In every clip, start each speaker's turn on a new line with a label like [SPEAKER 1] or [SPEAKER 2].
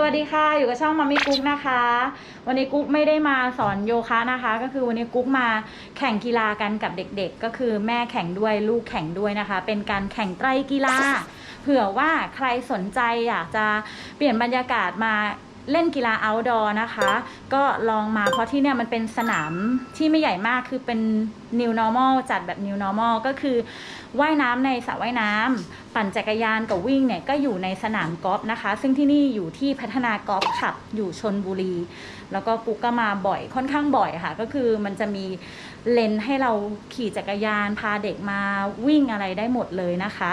[SPEAKER 1] สวัสดีค่ะ อยู่กับช่องมัมมี่กุ๊กนะคะ วันนี้กุ๊กไม่ได้มาสอนโยคะนะคะ ก็คือวันนี้กุ๊กมาแข่งกีฬากันกับเด็กๆ ก็คือแม่แข่งด้วยลูกแข่งด้วยนะคะ เป็นการแข่งไตรกีฬาเผื่อว่าใครสนใจอยากจะเปลี่ยนบรรยากาศมาเล่นกีฬา outdoor นะคะ ก็ลองมาเพราะที่เนี่ยมันเป็นสนามที่ไม่ใหญ่มากคือเป็น new normal จัดแบบ new normal ก็คือว่ายน้ำในสระว่ายน้ำ ปั่นจักรยานกับวิ่งเนี่ยก็อยู่ในสนามกอล์ฟนะคะ ซึ่งที่นี่อยู่ที่พัฒนากอล์ฟขับอยู่ชนบุรี แล้วก็กุ๊กก็มาบ่อยค่อนข้างบ่อยค่ะ ก็คือมันจะมีเลนให้เราขี่จักรยานพาเด็กมาวิ่งอะไรได้หมดเลยนะคะ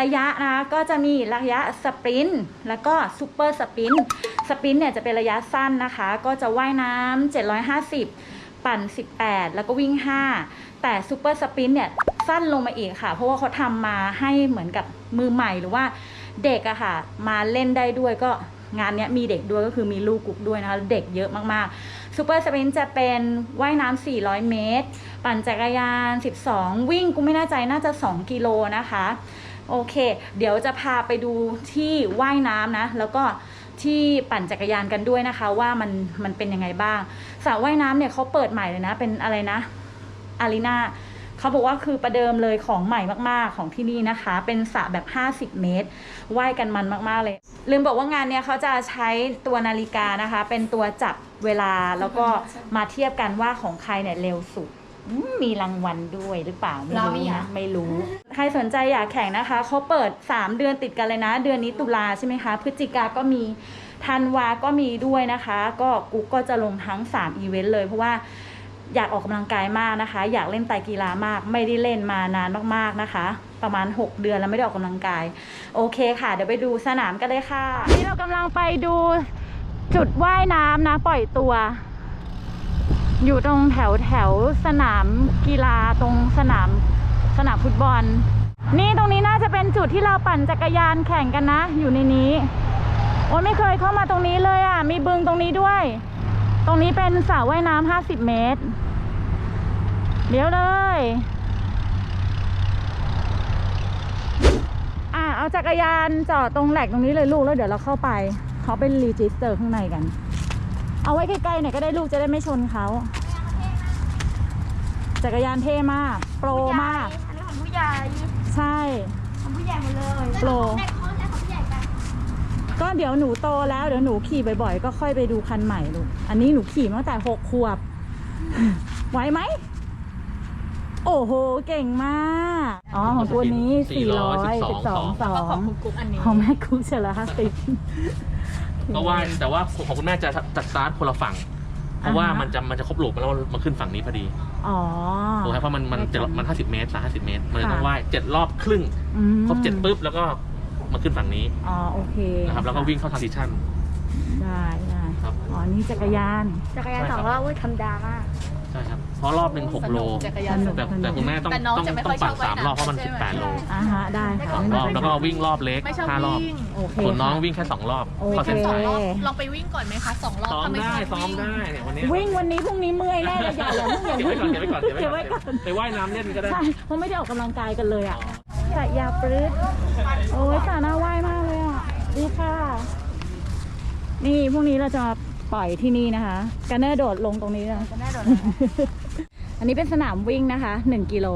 [SPEAKER 1] ระยะนะก็จะมีระยะสปรินต์แล้วก็ซูเปอร์สปรินต์สปรินต์เนี่ยจะเป็นระยะสั้นนะคะ ก็จะว่ายน้ำ750 ปั่น 18 แล้วก็วิ่ง 5 แต่ซูเปอร์สปรินต์เนี่ยสั้นลงมาอีกค่ะ เพราะว่าเขาทำมาให้เหมือนกับ มือใหม่หรือว่าเด็กอะค่ะ มาเล่นได้ด้วยก็งานนี้มีเด็กด้วยก็คือมีลูกกุ๊กด้วยนะคะ เด็กเยอะมากๆซูเปอร์สปรินจะเป็นว่ายน้ำ 400 เมตร ปั่นจักรยาน 12 วิ่งกูไม่แน่ใจน่าจะ 2 กิโลนะคะ โอเค เดี๋ยวจะพาไปดูที่ว่ายน้ำนะ แล้วก็ที่ปั่นจักรยานกันด้วยนะคะว่ามันมันเป็นยังไงบ้างสระว่ายน้ำเนี่ยเขาเปิดใหม่เลยนะ เป็นอะไรนะอารีนา เขาบอกว่าคือประเดิมเลยของใหม่มากๆของที่นี่นะคะ เป็นสระแบบ 50 เมตรว่ายกันมันมากๆเลย ลืมบอกว่างานเนี้ยเขาจะใช้ตัวนาฬิกานะคะ เป็นตัวจับเวลาแล้วก็มาเทียบกันว่าของใครเนี่ยเร็วสุดอืมมีรางวัลด้วยหรือเปล่าไม่
[SPEAKER 2] เรา
[SPEAKER 1] รู้
[SPEAKER 2] ไม่อยา
[SPEAKER 1] นะ
[SPEAKER 2] ก
[SPEAKER 1] ไม่รู้ ใครสนใจอยากแข่งนะคะ เขาเปิด 3 เดือนติดกันเลยนะ เดือนนี้ตุลาใช่ไหมคะ พฤศจิกาก็มีธันวาก็มีด้วยนะคะ ก็กุ๊กก็จะลงทั้ง 3 อีเวนต์เลยเพราะว่า อยากออกกำลังกายมากนะคะ อยากเล่นไตกีฬามาก ไม่ได้เล่นมานานมากๆนะคะ ประมาณ 6 เดือนแล้วไม่ได้ออกกำลังกาย โอเคค่ะ เดี๋ยวไปดูสนามกันเลยค่ะนี่เรากำลังไปดูจุดว่ายน้ำนะปล่อยตัว อยู่ตรงแถวแถวสนามกีฬาตรงสนามสนามฟุตบอล นี่ตรงนี้น่าจะเป็นจุดที่เราปั่นจักรยานแข่งกันนะ อยู่ในนี้โอ้ไม่เคยเข้ามาตรงนี้เลยอะมีบึงตรงนี้ด้วย ตรงนี้เป็นสระว่ายน้ำห้าสิบเมตร เดี๋ยวเลย อะเอาจักรยานจอดตรงแหลกตรงนี้เลยลูกแล้วเดี๋ยวเราเข้าไป เขาเป็นรีจิสเตอร์ข้างในกัน เอาไว้ใกล้ๆหน่อยก็ได้ลูกจะได้ไม่ชนเขา จักรยานเท่มาก โปรมาก
[SPEAKER 2] อันนี้ของผู้ใหญ่
[SPEAKER 1] ใช่
[SPEAKER 2] ของผู้ใหญ่หมดเลย
[SPEAKER 1] โปร
[SPEAKER 2] เด็กเขาใช้ของผู้ใหญ่กัน
[SPEAKER 1] ก็เดี๋ยวหนูโตแล้วเดี๋ยวหนูขี่บ่อยๆ ก็ค่อยไปดูคันใหม่ลูก อันนี้หนูขี่มาตั้งแต่หกขวบ ไหวไหม โอ้โห เก่งมาก อ๋อ ของตัวนี้สี่ร้อยสิบสองสอ
[SPEAKER 2] ก็ของงคุณกุ๊กอันนี้
[SPEAKER 1] ของแม่กุ๊กเฉลยห้าสิบ
[SPEAKER 3] ก็ว่าแต่ว่าของคุณแม่จะจัดสตาร์ทคนละฝั่ง เพราะว่า
[SPEAKER 1] อ่าฮะ
[SPEAKER 3] มันจะมันจะครบลูปแล้วมันขึ้นฝั่งนี้พอดี
[SPEAKER 1] อ๋อ
[SPEAKER 3] ถูกไหมเพราะมันมันเจ็ดมันห้าสิบเมตรสามห้าสิบเมตร มันเลย
[SPEAKER 1] ค่ะ
[SPEAKER 3] ต้องว่ายเจ็ดรอบครึ่ง
[SPEAKER 1] อืม
[SPEAKER 3] ครบเจ็ดปุ๊บแล้วก็มาขึ้นฝั่งนี้
[SPEAKER 1] อ๋อ โอเค
[SPEAKER 3] นะครับ แล้วก็วิ่งเข้าทางดิชั่น
[SPEAKER 1] ได้ได้
[SPEAKER 3] ครับ
[SPEAKER 1] อ๋อ นี่จักรยาน
[SPEAKER 2] จักรยานสองรอบอุ้ยธรรมดามาก
[SPEAKER 3] ใช่ครับเพราะรอบหนึ่งหกโล
[SPEAKER 2] จักรยาน
[SPEAKER 1] สนุก
[SPEAKER 3] แต่แต่คุณแม่ต้อง
[SPEAKER 2] แต่น้อง
[SPEAKER 3] ต้อง
[SPEAKER 2] จะไม่
[SPEAKER 3] ต้
[SPEAKER 2] ค่
[SPEAKER 3] อ
[SPEAKER 2] องย
[SPEAKER 3] ปั่น
[SPEAKER 2] ชอบ
[SPEAKER 3] สาม
[SPEAKER 2] ว่ายน้ำ
[SPEAKER 3] รอบเพราะมัน
[SPEAKER 2] ใช่
[SPEAKER 3] สิบ
[SPEAKER 2] ไหม
[SPEAKER 3] แปดโล
[SPEAKER 1] อ่าฮะได้ค่ะ
[SPEAKER 3] สอง
[SPEAKER 1] ไม่
[SPEAKER 3] รอบ
[SPEAKER 1] เป็น
[SPEAKER 3] แล้ว
[SPEAKER 1] ไร
[SPEAKER 3] ก็วิ่งรอบเล็ก
[SPEAKER 2] ไม่ชอบ
[SPEAKER 3] ห้ารอบ
[SPEAKER 2] วิ่ง
[SPEAKER 1] โอเค
[SPEAKER 3] ส่วนน้อง
[SPEAKER 1] ค่ะ
[SPEAKER 3] วิ่งแค่สองรอบ
[SPEAKER 1] โอ
[SPEAKER 3] เข้า
[SPEAKER 1] เค
[SPEAKER 3] เส้น
[SPEAKER 2] สอ
[SPEAKER 3] ชั
[SPEAKER 2] ง
[SPEAKER 3] ย
[SPEAKER 2] รอบลองไปวิ่งก่อนไหมคะสองรอบ
[SPEAKER 3] ซ้อม
[SPEAKER 2] ถ้าไม่ช
[SPEAKER 3] ได้
[SPEAKER 2] อบ
[SPEAKER 3] ซ้อม
[SPEAKER 2] วิ่ง
[SPEAKER 3] ได้เนี่ยวันนี้
[SPEAKER 1] วิ่งวันนี้พรุ่งนี้เมื่อยแน่เลยอย่าอย่าอย่า
[SPEAKER 3] เก็บไว้ก่อนเก็บไว้ก่อน
[SPEAKER 1] เก็บไว้ก่อน
[SPEAKER 3] ไปว่ายน้ำเล่นก็ได้
[SPEAKER 1] ใช่เพราะไม่ได้ออกกำลังกายกันเลยอะสายยาปรื้ดโอ้ยสาหน้าว่ายมากเลยอะดีค่ะ นี่พรุ่งนี้เราจะมา ปล่อยที่นี่นะคะกันเนอร์โดดลงตรงนี้นะ
[SPEAKER 2] จะแน่โดน
[SPEAKER 1] อันนี้เป็นสนามวิ่งนะคะหนึ่งกิโล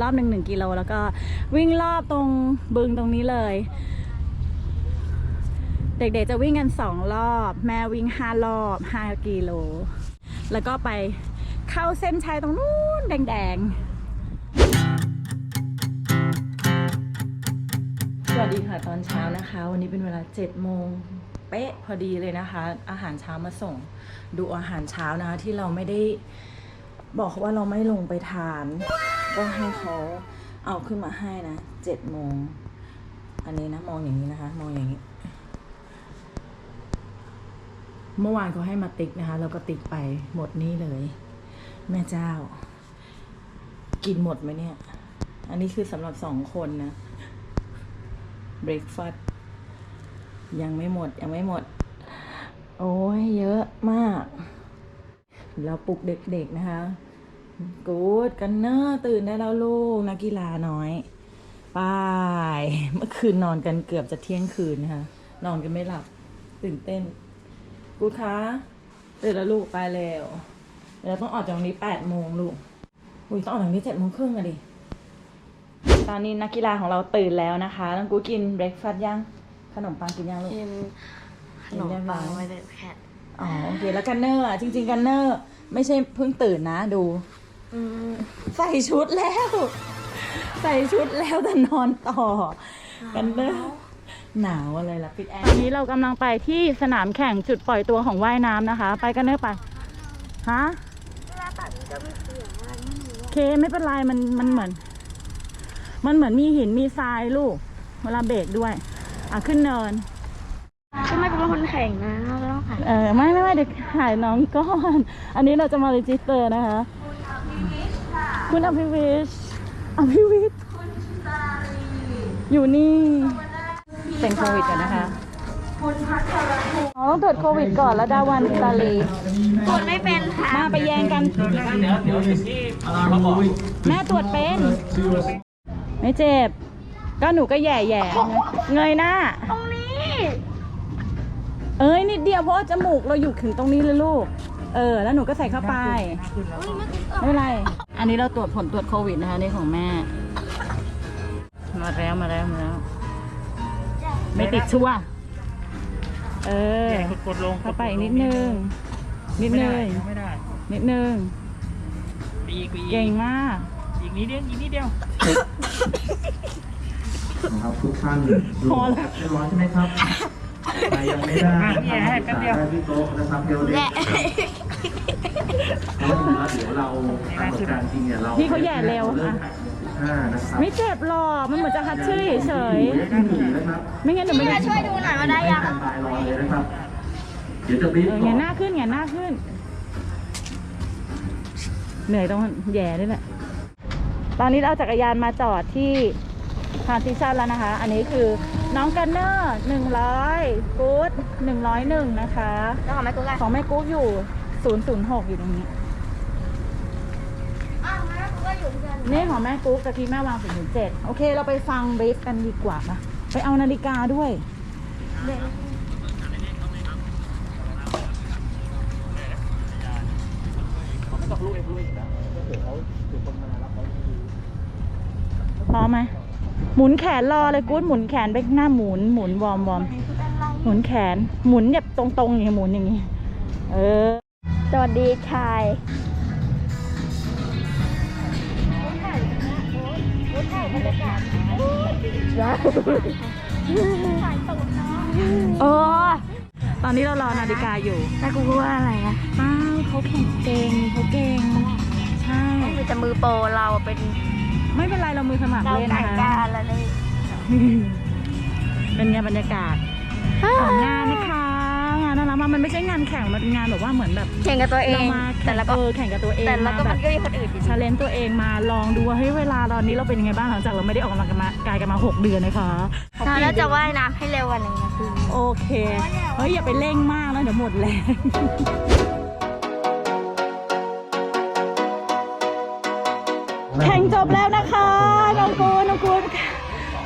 [SPEAKER 1] รอบหนึ่งหนึ่งกิโล แล้วก็วิ่งรอบตรงบึงตรงนี้เลย เด็กๆจะวิ่งกันสองรอบ แม่วิ่งห้ารอบห้ากิโล แล้วก็ไปเข้าเส้นชัยตรงนู้นแดงๆ สวัสดีค่ะตอนเช้านะคะ วันนี้เป็นเวลา7จ็ดโมง เป๊ะพอดีเลยนะคะ อาหารเช้ามาส่ง ดูอาหารเช้านะคะที่เราไม่ได้บอกเขาว่าเราไม่ลงไปทาน ก็ให้เขาเอาขึ้นมาให้นะเจ็ดโมงอันนี้นะมองอย่างนี้นะคะ มองอย่างนี้ เมื่อวานเขาให้มาติ๊กนะคะ เราก็ติ๊กไปหมดนี่เลย แม่เจ้า กินหมดไหมเนี่ย อันนี้คือสำหรับสองคนนะเบรกฟาสต์ ยังไม่หมดยังไม่หมด โอ้ยเยอะมาก เราปลุกเด็กๆนะคะกูดกันเนอะตื่นได้แล้วลูกนักกีฬาน้อยไปเมื่อคืนนอนกันเกือบจะเที่ยงคืนนะคะนอนกันไม่หลับ ตื่นเต้น กูดคะเดี๋ยวแล้วลูกไปเร็วเราต้องออกจากตรงนี้แปดโมงลูกอุ้ยต้องออกจากนี้เจ็ดโมงครึ่งอะดิตอนนี้นักกีฬาของเราตื่นแล้วนะคะน้องกูกินเบรกฟาสต์ยัง ขนมปังกินยังลูก
[SPEAKER 2] กินขนมปังไว้เลยแค่
[SPEAKER 1] อ๋อโอเคแล้วกันเนอร์อะจริง ๆ กันเนอร์ไม่ใช่เพิ่งตื่นนะดู
[SPEAKER 2] อืม
[SPEAKER 1] ใส่ชุดแล้ว ใส่ชุดแล้วแต่นอนต่อ กันเนอร์หนาวอะไรล่ะปิดแอร์ตอนนี้เรากำลังไปที่สนามแข่งจุดปล่อยตัวของว่ายน้ำนะคะ ไปกันเนอร์ไปฮะ
[SPEAKER 2] เวลาตัดมันจะไม่เสียอะไรไม่รู้
[SPEAKER 1] โอเคไม่เป็นไรมันมันเหมือน มันเหมือนมีหินมีทรายลูกเวลาเบรกด้วย อะขึ้นเนิน
[SPEAKER 2] ทำไมเป็นคนแข่งนะเราต้องแข่ง
[SPEAKER 1] เออไม่ไม่ไม่เด็กถ่ายน้องก่อนอันนี้เราจะมารีจิสเตอร์นะคะ คุณอภิวิชอภิวิชอยู่นี่เป็นโควิดกันนะคะอ๋อต้องตรวจโควิดก่อนแล้วดาวันตาลี
[SPEAKER 2] ตรวจไม่เป็นค่ะ
[SPEAKER 1] มาไปแย่งกัน
[SPEAKER 3] เดี๋ยวเดี๋ยวเดี๋ยวที่เขาบอก
[SPEAKER 1] แม่ตรวจเป็น ไม่เจ็บ ก็หนูก็แย่แย่ๆเงยหน้า
[SPEAKER 2] ตรงนี้
[SPEAKER 1] เอ้ยนิดเดียวเพราะว่าจมูกเราอยู่ถึงตรงนี้เลยลูก เออ แล้วหนูก็ใส่เข้าไป ไม่เป็นไร อันนี้เราตรวจผลตรวจโควิดนะคะนี่ของแม่ มาแล้วมาแล้วมาแล้ว ไม่ติดชัวร์เออ
[SPEAKER 3] กดลง
[SPEAKER 1] เข้าไปอีกนิดนึง นิดนึง
[SPEAKER 3] ไม่ได้
[SPEAKER 1] นิดนึง
[SPEAKER 3] อีกอีก
[SPEAKER 1] เก่งมาก
[SPEAKER 3] อีกนิดเดียวอีกนิดเดียว
[SPEAKER 4] นะ ครับทุกท่าน
[SPEAKER 1] พอแล้ว
[SPEAKER 4] เรียบร้อยใช่ไหมครับใครยังไม่ได้นะครับปรึกษาได้ที่โต๊ะนะครับเดี๋ยวเด็กแล้วเดี๋ยวเราทำการจริงเนี่ยเรา
[SPEAKER 1] พี่เขาแย่เร็ว
[SPEAKER 4] เริ่
[SPEAKER 1] อะ
[SPEAKER 4] มห้านะครับ
[SPEAKER 1] ไม่เจ็บหรอกมันเหมือนจะฮัดชื่อเฉย
[SPEAKER 4] อยู่ที่หนึ่งนะครับ
[SPEAKER 1] ๆไม่งั้นเดี๋ยวไม่
[SPEAKER 2] พี่
[SPEAKER 1] ได้
[SPEAKER 2] มาช่วยดูหน่อยว่าได้ยัง
[SPEAKER 4] ตายรอเลยนะครับ เดี๋ยวจะบีบ
[SPEAKER 1] เออ
[SPEAKER 4] ก่
[SPEAKER 1] แง
[SPEAKER 4] อน
[SPEAKER 1] นหน้าขึ้นแงนหน้าขึ้น เหนื่อยต้องแย่ด้วยแหละตอนนี้เราเอาจักรยานมาจอดที่ ทานซิชันแล้วนะคะ อันนี้คือน้องกันเนอร์หนึ่งร้อยกู๊ดหนึ่งร้อยหนึ่งนะคะ
[SPEAKER 2] แล้วของแม่กุ๊กอะ
[SPEAKER 1] ของแม่กุ๊กอยู่ศูนย์ศูนย์หกอยู่ตรงนี้
[SPEAKER 2] อ้าวแม่กุ๊กก็อยู่ที่เดิม
[SPEAKER 1] นี่ของแม่กุ๊กตะกี้แม่วางศูนย์ศูนย์เจ็ดโอเค เราไปฟังบรีฟกันดีกว่าปะไปเอานาฬิกาด้วยพร้อมไหม หมุนแขนรอเลยกู๊ดหมุนแขนไปข้างหน้าหมุนหมุนวอร์มวอร์มหมุนแขนหมุนแบบตรงๆอย่างนี้หมุนอย่างนี้เออ
[SPEAKER 2] สวัสดีชายโอ้
[SPEAKER 1] ตอนนี้เรารอนาฬิกาอยู่
[SPEAKER 2] แม่กุ๊กว่าอะไรนะ
[SPEAKER 1] ป้าเขาแข่งเก่งเขาเก่ง ใช่
[SPEAKER 2] คือจมือโปรเราเป็น
[SPEAKER 1] ไม่เป็นไรเรามือสมัคร
[SPEAKER 2] เรา
[SPEAKER 1] เล่น
[SPEAKER 2] แต่
[SPEAKER 1] นะ
[SPEAKER 2] ง
[SPEAKER 1] คะ
[SPEAKER 2] การแล้วเลย
[SPEAKER 1] เป็นไงบรรยากาศของงานนะคะงานน่ารักมากมันไม่ใช่งานแข่งมันเป็นงานแบบว่าเหมือนแบบ
[SPEAKER 2] แข่งกับตัวเอ
[SPEAKER 1] เรา
[SPEAKER 2] ง
[SPEAKER 1] มา
[SPEAKER 2] แต่
[SPEAKER 1] แข่ง
[SPEAKER 2] แล้วก็
[SPEAKER 1] เออแข่งกับตัวเอง
[SPEAKER 2] แต่แล้วก็
[SPEAKER 1] มา
[SPEAKER 2] มัน
[SPEAKER 1] แบบ
[SPEAKER 2] ก็มีคนอื่นอยู่
[SPEAKER 1] ชาเลนตัวเองมาลองดูว่าเฮ้ยเวลาตอนนี้เราเป็นยังไงบ้างหลังจากเราไม่ได้ออกกำลังกายกันมา 6 เดือนนะคะ
[SPEAKER 2] ใช่แล้วจะว่ายน้ำให้เร็วกว่าหนึ่งนาที
[SPEAKER 1] โอเค เฮ้ยอย่าไปเร่งมากแล้วเดี๋ยวหมดแรง แข่งจบแล้วนะคะน้องกูนน้องกูน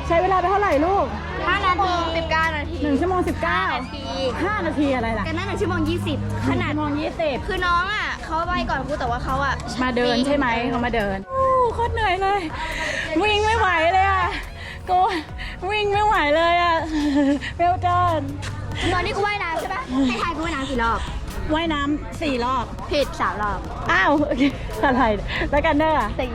[SPEAKER 1] ใช้เวลาไปเท่าไหร่ลูก
[SPEAKER 2] 5นาที 19 นาที
[SPEAKER 1] 1ชั่วโมง19
[SPEAKER 2] นาที
[SPEAKER 1] 5 นาทีอะไรล่ะ
[SPEAKER 2] กันนั่นหนึ่งชั่วโมง 20 ขนาด
[SPEAKER 1] 1ชั่วโมง20
[SPEAKER 2] คือน้องอะเขาไปก่อนกูแต่ว่าเขาอะ
[SPEAKER 1] มาเดินใช่ไหมเขามาเดินโอ้โคตรเหนื่อยเลย วิ่งไม่ไหวเลยอะกูวิ่งไม่ไหวเลยอะเวลจอน
[SPEAKER 2] ตอนนี้กูว่ายน้ำใช่ปะให้ทายกูว่ายน้ำกี่รอบ
[SPEAKER 1] ว่ายน้ำสี่รอบ
[SPEAKER 2] ผิดสามรอบ
[SPEAKER 1] อ้าว อะไร แล้วกันเนอร์อะ
[SPEAKER 2] สี่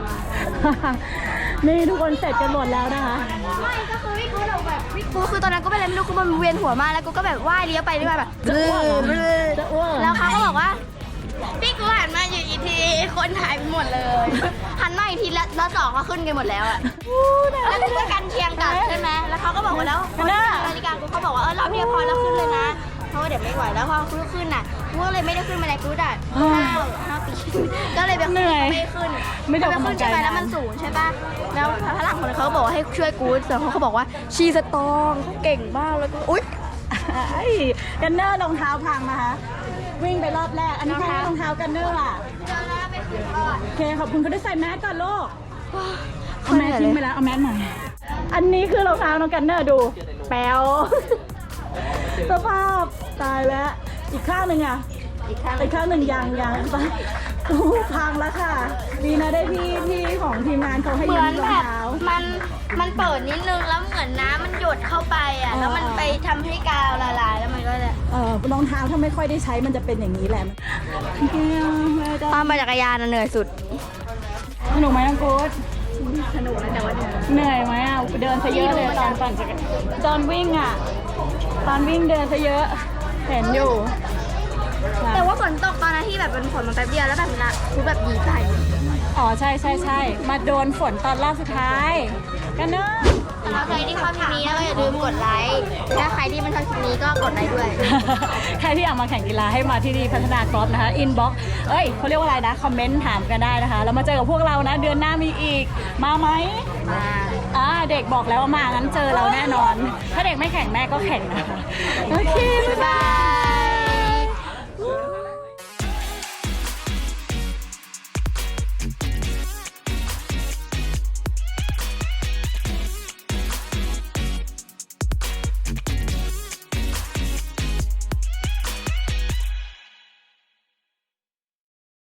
[SPEAKER 1] นี่ทุกคนเสร็จกันหมดแล้วนะคะ
[SPEAKER 2] ไม่ก็คือวิกูเราแบบวิกูคือตอนนั้นกูเป็นอะไรไม่รู้กูมันเวียนหัวมากแล้วกูก็แบบว่ายเลี้ยวไปเรื่อยแบบ
[SPEAKER 1] จะอ้วกเหรอจะอ้วกเหรอ
[SPEAKER 2] แล้วเขาก็บอกว่าพี่กูหันมาอยู่อีกทีคนหายไปหมดเลยหันมาอีกทีแล้วแล้วสองก็ขึ้นกันหมดแล้วอะแล้วกูก็กันเชียงกลับใช่ไหมแล้วเขาก็บอกว่าแล้วนาฬิกากูเขาบอกว่าเออรอบเดียวพอแล้วขึ้นเลยนะ เพราะว่าเดี๋ยวไม่ไหวแล้วพอขึ้นขึ้นน่ะกูก็เลยไม่ได้ขึ้นมาเลยกูดัดห้าวห้าวปี ก็เลยไปขึ้นไม่ขึ้น
[SPEAKER 1] ไม่ได้ออก
[SPEAKER 2] ไม่
[SPEAKER 1] กำลั
[SPEAKER 2] ขึ้
[SPEAKER 1] ง
[SPEAKER 2] น
[SPEAKER 1] กา
[SPEAKER 2] ใช่
[SPEAKER 1] ย
[SPEAKER 2] ไหมแล้วมันสูงใช่ป่ะแล้วพลังคนเขาก็บอกว่าให้ช่วยกูดแต่เขาเขาบอกว่าชีสตองเขาเก่งมากแล้วก็อุ๊ย
[SPEAKER 1] ไอ้กันเนอร์รองเท้าพังนะคะวิ่งไปรอบแรก อันนี้ใครให้รองเท้ากันเนอร์อะ
[SPEAKER 2] เจอแล้วไปขึ้นก่อน
[SPEAKER 1] โอเคขอบคุณเขาได้ใส่แมสก่อนลูกเอาแมสทิ้งไปแล้วเอาแมสใหม่อันนี้คือรองเท้าน้องกันเนอร์ดู แปลว สภาพตายแล้ว อีกข้างหนึ่งอะ
[SPEAKER 2] อีกครั้ง
[SPEAKER 1] อีกข้างหนึ่งยังยังโอ้โหพังแล้วค่ะ ดีนะได้พี่พี่ของทีมงานเขาให้
[SPEAKER 2] เห
[SPEAKER 1] ยื
[SPEAKER 2] มือ
[SPEAKER 1] ม
[SPEAKER 2] น
[SPEAKER 1] รอง
[SPEAKER 2] แบบ
[SPEAKER 1] เท้า
[SPEAKER 2] มันมันเปิดนิดนึงแล้วเหมือนน้ำมันหยดเข้าไปอะ แล้วมันไปทำให้กาวละลายแล้วมันก็จะ
[SPEAKER 1] เออรองเท้าถ้าไม่ค่อยได้ใช้มันจะเป็นอย่างนี้แหละ
[SPEAKER 2] ตอนปั่นจักรยานน่ะเหนื่อยสุด
[SPEAKER 1] สนุกไหมน้องกู๊ด
[SPEAKER 2] สนุกนะแต่ว่าเหนื่อย
[SPEAKER 1] เหนื่อยไหมอะเดินซะเยอะเลยตอนปั่นจักรยานตอนวิ่งอะ ตอนวิ่งเดินซะเยอะ เห็นอยู่
[SPEAKER 2] แต่ว่าฝนตกตอนนั้นที่แบบเป็นฝนมาแป๊บเดียวแล้วแบบนะคือแบบดีใจ
[SPEAKER 1] อ๋อใช่ใช่ใช่มาโดนฝนตอนรอบสุดท้าย กันเนอะ
[SPEAKER 2] สำหรับใครที่ชอบคลิปนี้ก็อย่าลืมกดไลค์และใครที่ไม่ชอบคลิปนี้ก็กดไลค์ด้วย
[SPEAKER 1] ใครที่อยากมาแข่งกีฬาให้มาที่ดีพัฒนากอล์ฟนะคะอินบ็อกเอ้ยเขาเรียกว่าอะไรนะ คอมเมนต์ถามกันได้นะคะ แล้วมาเจอกับพวกเรานะ เดือนหน้ามีอีก มาไหม
[SPEAKER 2] มา
[SPEAKER 1] อ่าเด็กบอกแล้วว่ามางั้นเจอเราแน่นอน ถ้าเด็กไม่แข่งแม่ก็แข่งนะคะ โอเค บ๊ายบาย